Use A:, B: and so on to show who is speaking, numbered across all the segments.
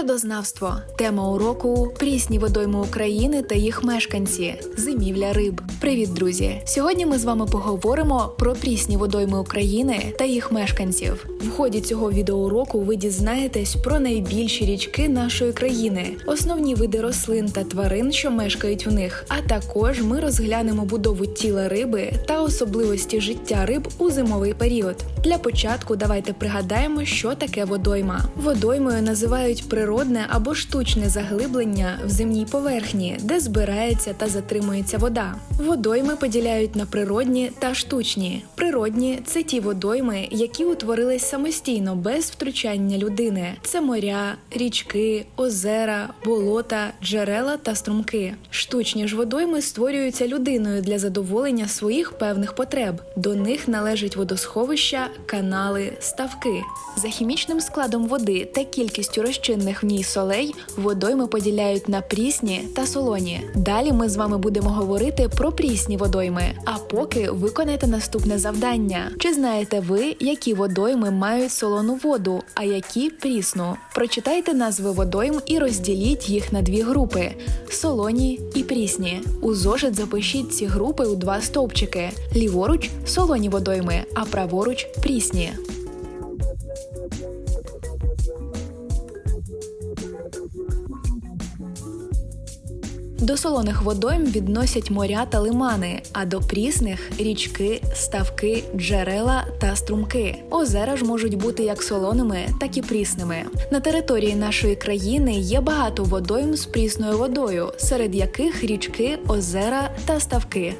A: Природознавство тема уроку прісні водойми України та їх мешканці. Зимівля риб. Привіт, друзі! Сьогодні ми з вами поговоримо про прісні водойми України та їх мешканців. В ході цього відеоуроку ви дізнаєтесь про найбільші річки нашої країни, основні види рослин та тварин, що мешкають в них. А також ми розглянемо будову тіла риби та особливості життя риб у зимовий період. Для початку давайте пригадаємо, що таке водойма. Водоймою називають природне або штучне заглиблення в земній поверхні, де збирається та затримується вода. Водойми поділяють на природні та штучні. Природні це ті водойми, які утворились самостійно без втручання людини. Це моря, річки, озера, болота, джерела та струмки. Штучні ж водойми створюються людиною для задоволення своїх певних потреб. До них належать водосховища, канали, ставки. За хімічним складом води та кількістю розчинних в ній солей водойми поділяють на прісні та солоні. Далі ми з вами будемо говорити про прісні водойми. А поки виконайте наступне завдання: чи знаєте ви, які водойми мають солону воду, а які прісну? Прочитайте назви водойм і розділіть їх на дві групи: солоні і прісні. У зошит запишіть ці групи у два стовпчики: ліворуч солоні водойми, а праворуч прісні. До солоних водойм відносять моря та лимани, а до прісних річки, ставки, джерела та струмки. Озера ж можуть бути як солоними, так і прісними. На території нашої країни є багато водойм з прісною водою, серед яких річки, озера та ставки.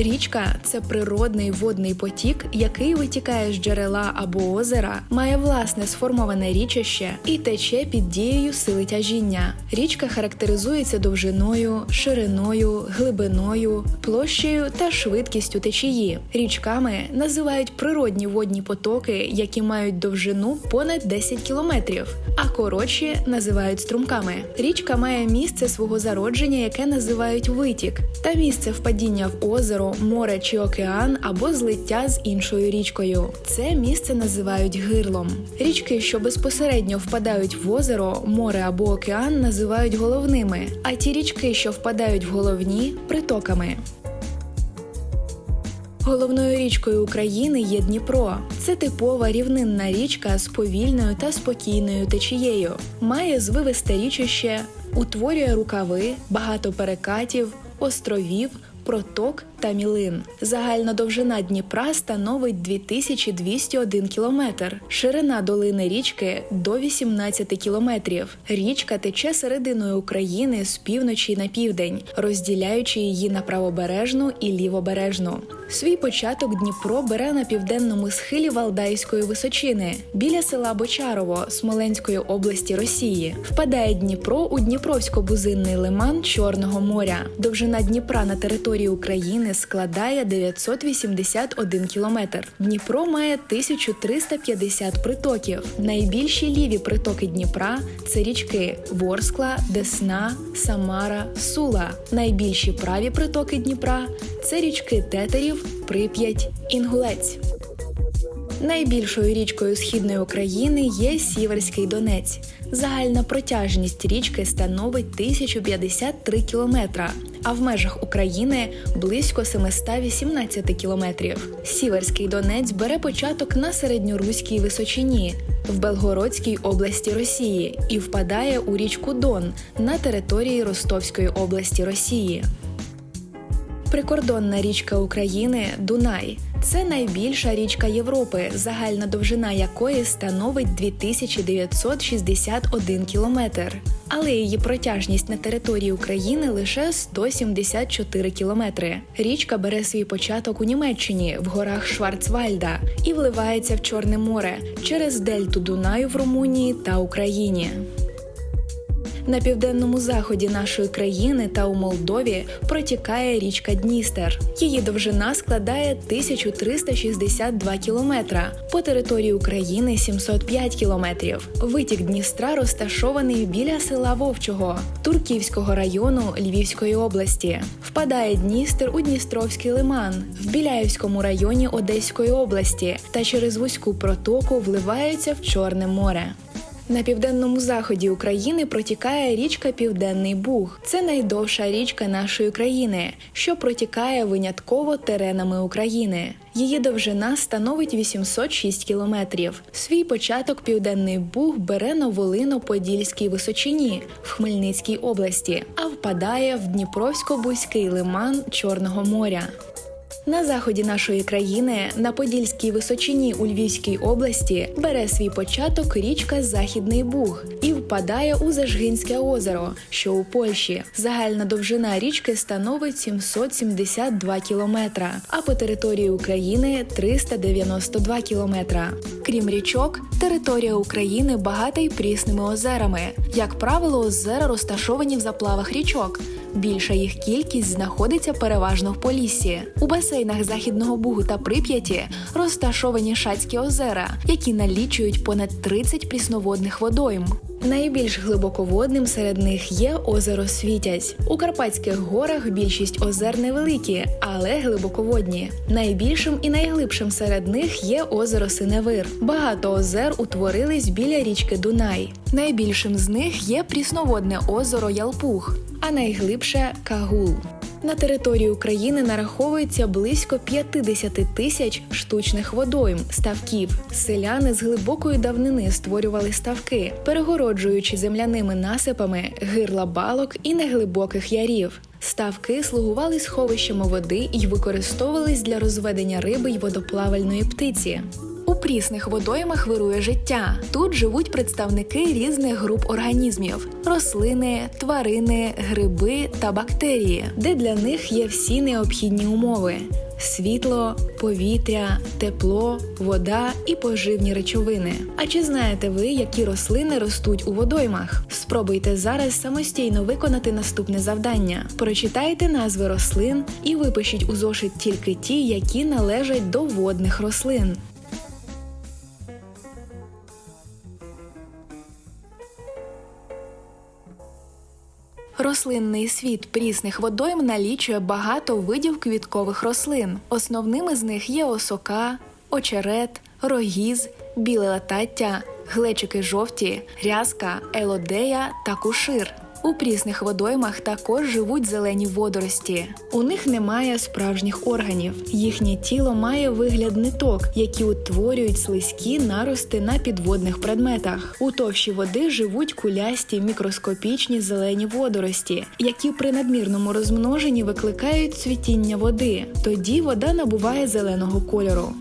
A: Річка це природний водний потік, який витікає з джерела або озера, має власне сформоване річище і тече під дією сили тяжіння. Річка характеризується довжиною, шириною, глибиною, площею та швидкістю течії. Річками називають природні водні потоки, які мають довжину понад 10 кілометрів, а коротші називають струмками. Річка має місце свого зародження, яке називають витік, та місце впадіння в озеро море чи океан або злиття з іншою річкою. Це місце називають гирлом. Річки, що безпосередньо впадають в озеро, море або океан, називають головними, а ті річки, що впадають в головні притоками. Головною річкою України є Дніпро. Це типова рівнинна річка з повільною та спокійною течією. Має звивисте річище, утворює рукави, багато перекатів, островів проток та мілин. Загальна довжина Дніпра становить 2201 кілометр, ширина долини річки до 18 кілометрів. Річка тече серединою України з півночі на південь, розділяючи її на правобережну і лівобережну. Свій початок Дніпро бере на південному схилі Валдайської височини біля села Бочарово Смоленської області Росії. Впадає Дніпро у Дніпровсько-бузинний лиман Чорного моря. Довжина Дніпра на території України складає 981 кілометр. Дніпро має 1350 притоків. Найбільші ліві притоки Дніпра це річки Ворскла, Десна, Самара, Сула. Найбільші праві притоки Дніпра це річки Тетерів, Прип'ять, Інгулець. Найбільшою річкою східної України є Сіверський Донець. Загальна протяжність річки становить 1053 кілометра, а в межах України близько 718 кілометрів. Сіверський Донець бере початок на середньоруській височині в Белгородській області Росії і впадає у річку Дон на території Ростовської області Росії. Прикордонна річка України Дунай. Це найбільша річка Європи, загальна довжина якої становить 2961 кілометр. Але її протяжність на території України лише 174 кілометри. Річка бере свій початок у Німеччині в горах Шварцвальда і вливається в Чорне море через дельту Дунаю в Румунії та Україні. На південному заході нашої країни та у Молдові протікає річка Дністер. Її довжина складає 1362 кілометра. По території України 705 кілометрів. Витік Дністра розташований біля села Вовчого Турківського району Львівської області. Впадає Дністер у Дністровський лиман в Біляївському районі Одеської області та через вузьку протоку вливається в Чорне море. На південному заході України протікає річка Південний Буг. Це найдовша річка нашої країни, що протікає винятково теренами України. Її довжина становить 806 кілометрів. Свій початок Південний Буг бере на Волино-Подільській височині в Хмельницькій області, а впадає в Дніпровсько-Бузький лиман Чорного моря. На заході нашої країни, на Подільській височині у Львівській області, бере свій початок річка Західний Буг і впадає у Зажгинське озеро, що у Польщі. Загальна довжина річки становить 772 кілометра, а по території України 392 кілометра. Крім річок, територія України багата й прісними озерами. Як правило, озера розташовані в заплавах річок. Більша їх кількість знаходиться переважно в Поліссі. У басейнах Західного Бугу та Прип'яті розташовані Шацькі озера, які налічують понад 30 прісноводних водойм. Найбільш глибоководним серед них є озеро Світязь. У Карпатських горах більшість озер невеликі, але глибоководні. Найбільшим і найглибшим серед них є озеро Синевир. Багато озер утворились біля річки Дунай. Найбільшим з них є прісноводне озеро Ялпух, а найглибше Кагул. На території України нараховується близько 50 тисяч штучних водойм, ставків. Селяни з глибокої давнини створювали ставки, перегороджуючи земляними насипами гирла балок і неглибоких ярів. Ставки слугували сховищами води і використовувались для розведення риби й водоплавальної птиці. Прісних водоймах вирує життя. Тут живуть представники різних груп організмів: рослини, тварини, гриби та бактерії, де для них є всі необхідні умови: світло, повітря, тепло, вода і поживні речовини. А чи знаєте ви, які рослини ростуть у водоймах? Спробуйте зараз самостійно виконати наступне завдання: прочитайте назви рослин і випишіть у зошит тільки ті, які належать до водних рослин. Рослинний світ прісних водойм налічує багато видів квіткових рослин. Основними з них є осока, очерет, рогіз, біле латаття, глечики жовті, рязка, елодея та кушир. У прісних водоймах також живуть зелені водорості. У них немає справжніх органів. Їхнє тіло має вигляд ниток, які утворюють слизькі нарости на підводних предметах. У товщі води живуть кулясті мікроскопічні зелені водорості, які при надмірному розмноженні викликають цвітіння води. Тоді вода набуває зеленого кольору.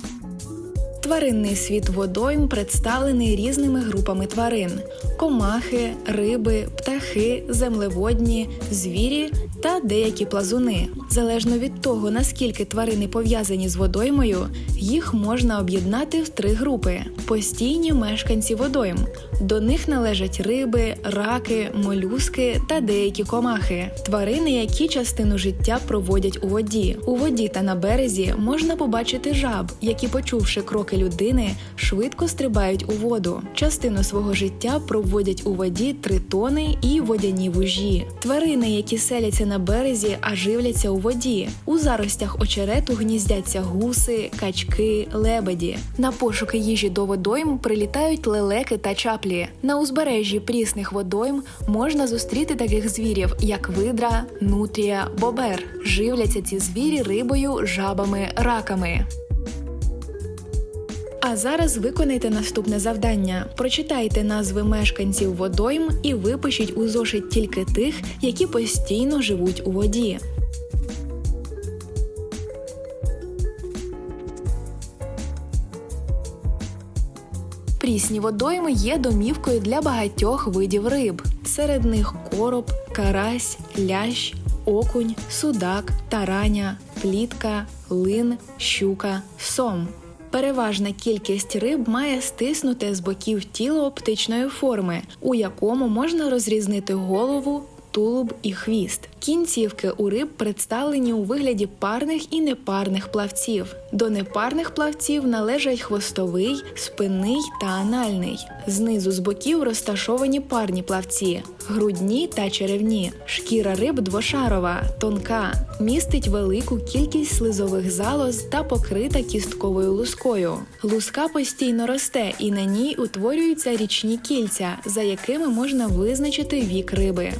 A: Тваринний світ водойм представлений різними групами тварин: комахи, риби, птахи, землеводні, звірі та деякі плазуни. Залежно від того, наскільки тварини пов'язані з водоймою, їх можна об'єднати в три групи: постійні мешканці водойм. До них належать риби, раки, молюски та деякі комахи, тварини, які частину життя проводять у воді. У воді та на березі можна побачити жаб, які, почувши кроки людини, швидко стрибають у воду. Частину свого життя проводять у воді тритони і водяні вужі. Тварини, які селяться на березі, а живляться у воді. У заростях очерету гніздяться гуси, качки, лебеді. На пошуки їжі до водойм прилітають лелеки та чаплі. На узбережжі прісних водойм можна зустріти таких звірів, як видра, нутрія, бобер. Живляться ці звірі рибою, жабами, раками. А зараз виконайте наступне завдання: прочитайте назви мешканців водойм і випишіть у зошит тільки тих, які постійно живуть у воді. Прісні водойми є домівкою для багатьох видів риб. Серед них короб, карась, лящ, окунь, судак, тараня, плітка, лин, щука, сом. Переважна кількість риб має стиснуте з боків тіло оптичної форми, у якому можна розрізнити голову, тулуб і хвіст. Кінцівки у риб представлені у вигляді парних і непарних плавців. До непарних плавців належать хвостовий, спинний та анальний. Знизу з боків розташовані парні плавці, грудні та черевні. Шкіра риб двошарова, тонка, містить велику кількість слизових залоз та покрита кістковою лускою. Луска постійно росте, і на ній утворюються річні кільця, за якими можна визначити вік риби.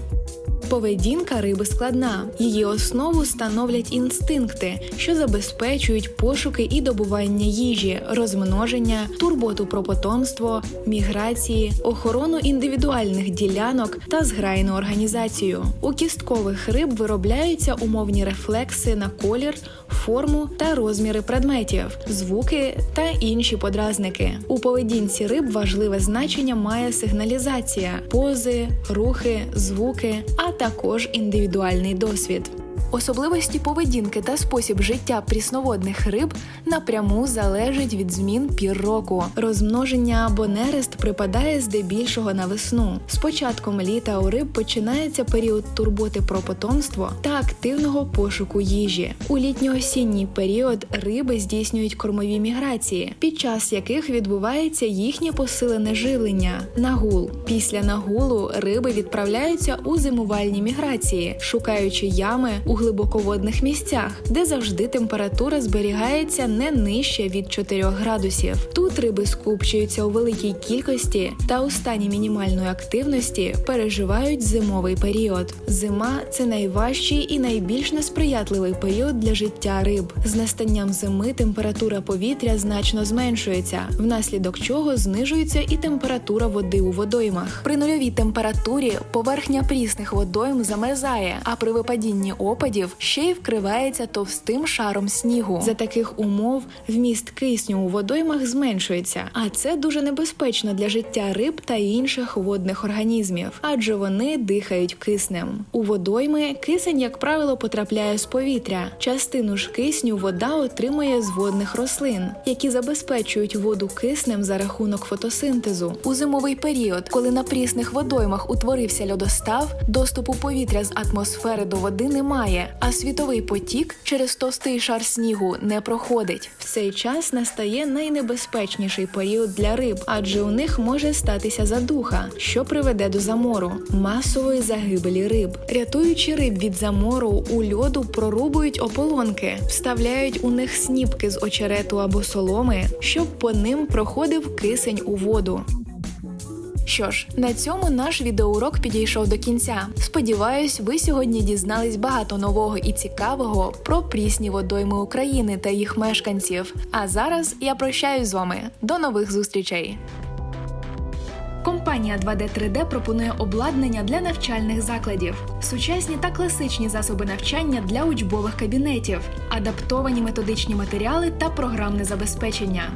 A: Поведінка риби складна. Її основу становлять інстинкти, що забезпечують пошуки і добування їжі, розмноження, турботу про потомство, міграції, охорону індивідуальних ділянок та зграйну організацію. У кісткових риб виробляються умовні рефлекси на колір, форму та розміри предметів, звуки та інші подразники. У поведінці риб важливе значення має сигналізація, пози, рухи, звуки, а також індивідуальний досвід. Особливості поведінки та спосіб життя прісноводних риб напряму залежать від змін пір року. Розмноження або нерест припадає здебільшого на весну. З початком літа у риб починається період турботи про потомство та активного пошуку їжі. У літньо-осінній період риби здійснюють кормові міграції, під час яких відбувається їхнє посилене живлення нагул. Після нагулу риби відправляються у зимувальні міграції, шукаючи ями у глибоководних місцях, де завжди температура зберігається не нижче від 4 градусів. Тут риби скупчуються у великій кількості та у стані мінімальної активності переживають зимовий період. Зима це найважчий і найбільш несприятливий період для життя риб. З настанням зими температура повітря значно зменшується, внаслідок чого знижується і температура води у водоймах. При нульовій температурі поверхня прісних водойм замерзає, а при випадінні опадів ще й вкривається товстим шаром снігу. За таких умов вміст кисню у водоймах зменшується, а це дуже небезпечно для життя риб та інших водних організмів, адже вони дихають киснем. У водойми кисень, як правило, потрапляє з повітря. Частину ж кисню вода отримує з водних рослин, які забезпечують воду киснем за рахунок фотосинтезу. У зимовий період, коли на прісних водоймах утворився льодостав, доступу повітря з атмосфери до води немає, а світовий потік через товстий шар снігу не проходить. В цей час настає найнебезпечніший період для риб, адже у них може статися задуха, що приведе до замору, масової загибелі риб. Рятуючи риб від замору, у льоду прорубують ополонки, вставляють у них сніпки з очерету або соломи, щоб по ним проходив кисень у воду. Що ж, на цьому наш відеоурок підійшов до кінця. Сподіваюсь, ви сьогодні дізнались багато нового і цікавого про прісні водойми України та їх мешканців. А зараз я прощаюсь з вами. До нових зустрічей! Компанія 2D 3D пропонує обладнання для навчальних закладів, сучасні та класичні засоби навчання для учбових кабінетів, адаптовані методичні матеріали та програмне забезпечення.